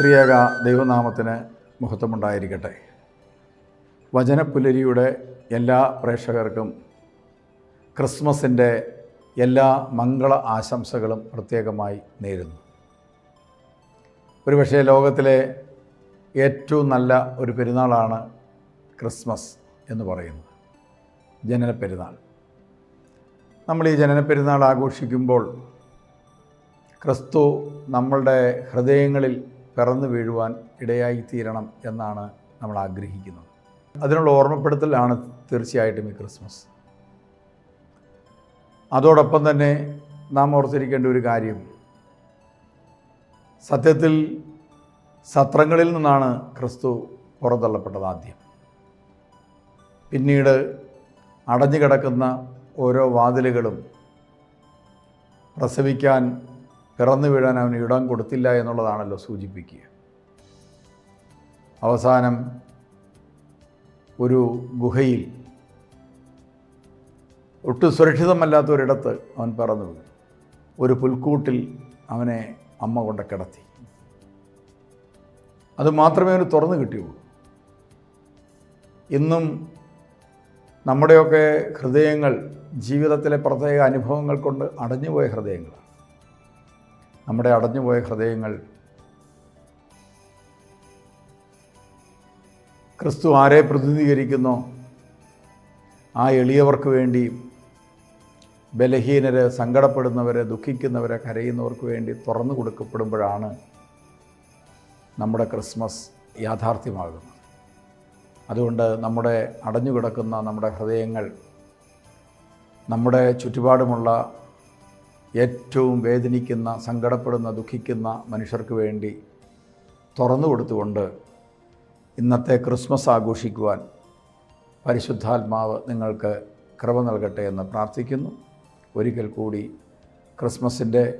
ത്രിയേക ദൈവനാമത്തിന് മഹത്വമുണ്ടായിരിക്കട്ടെ. വചനപ്പുലരിയുടെ എല്ലാ പ്രേക്ഷകർക്കും ക്രിസ്മസിന്റെ എല്ലാ മംഗള ആശംസകളും പ്രത്യേകമായി നേരുന്നു. ഒരുപക്ഷെ ലോകത്തിലെ ഏറ്റവും നല്ല ഒരു പെരുന്നാളാണ് ക്രിസ്മസ് എന്ന് പറയുന്നത്. ജനന പെരുന്നാൾ നമ്മൾ ഈ ജനന പെരുന്നാൾ ആഘോഷിക്കുമ്പോൾ ക്രിസ്തു നമ്മളുടെ ഹൃദയങ്ങളിൽ പിറന്നു വീഴുവാൻ ഇടയായിത്തീരണം എന്നാണ് നമ്മൾ ആഗ്രഹിക്കുന്നത്. അതിനുള്ള ഓർമ്മപ്പെടുത്തലാണ് തീർച്ചയായിട്ടും ഈ ക്രിസ്മസ്. അതോടൊപ്പം തന്നെ നാം ഓർത്തിരിക്കേണ്ട ഒരു കാര്യം. സത്യത്തിൽ സത്രങ്ങളിൽ നിന്നാണ് ക്രിസ്തു പുറന്തള്ളപ്പെട്ടത് ആദ്യം. പിന്നീട് അടഞ്ഞു കിടക്കുന്ന ഓരോ വാതിലുകളും പ്രസവിക്കാൻ പിറന്നു വീഴാൻ അവന് ഇടം കൊടുത്തില്ല എന്നുള്ളതാണല്ലോ സൂചിപ്പിക്കുക. അവസാനം ഒരു ഗുഹയിൽ ഒട്ടും സുരക്ഷിതമല്ലാത്ത ഒരിടത്ത് അവൻ പറന്നു വീണു. ഒരു പുൽക്കൂട്ടിൽ അവനെ അമ്മ കൊണ്ട് കിടത്തി. അത് മാത്രമേ അവന് തുറന്നു കിട്ടിയുള്ളൂ. ഇന്നും നമ്മുടെയൊക്കെ ഹൃദയങ്ങൾ ജീവിതത്തിലെ പ്രത്യേക അനുഭവങ്ങൾ കൊണ്ട് അടഞ്ഞുപോയ ഹൃദയങ്ങളാണ്. നമ്മുടെ അടഞ്ഞുപോയ ഹൃദയങ്ങൾ. ക്രിസ്തു ആരെ പ്രതിനിധീകരിക്കുന്നു? ആ എളിയവർക്ക് വേണ്ടി ബലഹീനരെ സങ്കടപ്പെടുന്നവരെ ദുഃഖിക്കുന്നവരെ കരയുന്നവർക്ക് വേണ്ടി തുറന്നു കൊടുക്കപ്പെടുമ്പോഴാണ് നമ്മുടെ ക്രിസ്മസ് യാഥാർത്ഥ്യമാകുന്നത്. അതുകൊണ്ട് നമ്മുടെ അടഞ്ഞുകിടക്കുന്ന നമ്മുടെ ഹൃദയങ്ങൾ നമ്മുടെ ചുറ്റുപാടുമുള്ള ഏറ്റവും വേദനിക്കുന്ന സങ്കടപ്പെടുന്ന ദുഃഖിക്കുന്ന മനുഷ്യർക്ക് വേണ്ടി തുറന്നു കൊടുത്തുകൊണ്ട് ഇന്നത്തെ ക്രിസ്മസ് ആഘോഷിക്കുവാൻ പരിശുദ്ധാത്മാവ് നിങ്ങൾക്ക് കൃപ നൽകട്ടെ എന്ന് പ്രാർത്ഥിക്കുന്നു. ഒരിക്കൽ കൂടി ക്രിസ്മസിന്റെ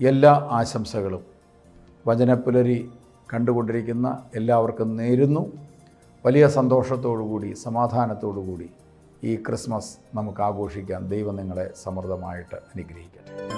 എല്ലാ ആശംസകളും വചനപ്പുലരി കണ്ടുകൊണ്ടിരിക്കുന്ന എല്ലാവർക്കും നേരുന്നു. വലിയ സന്തോഷത്തോടുകൂടി സമാധാനത്തോടുകൂടി ഈ ക്രിസ്മസ് നമുക്ക് ആഘോഷിക്കാൻ ദൈവം നിങ്ങളെ സമൃദ്ധമായിട്ട് അനുഗ്രഹിക്കട്ടെ.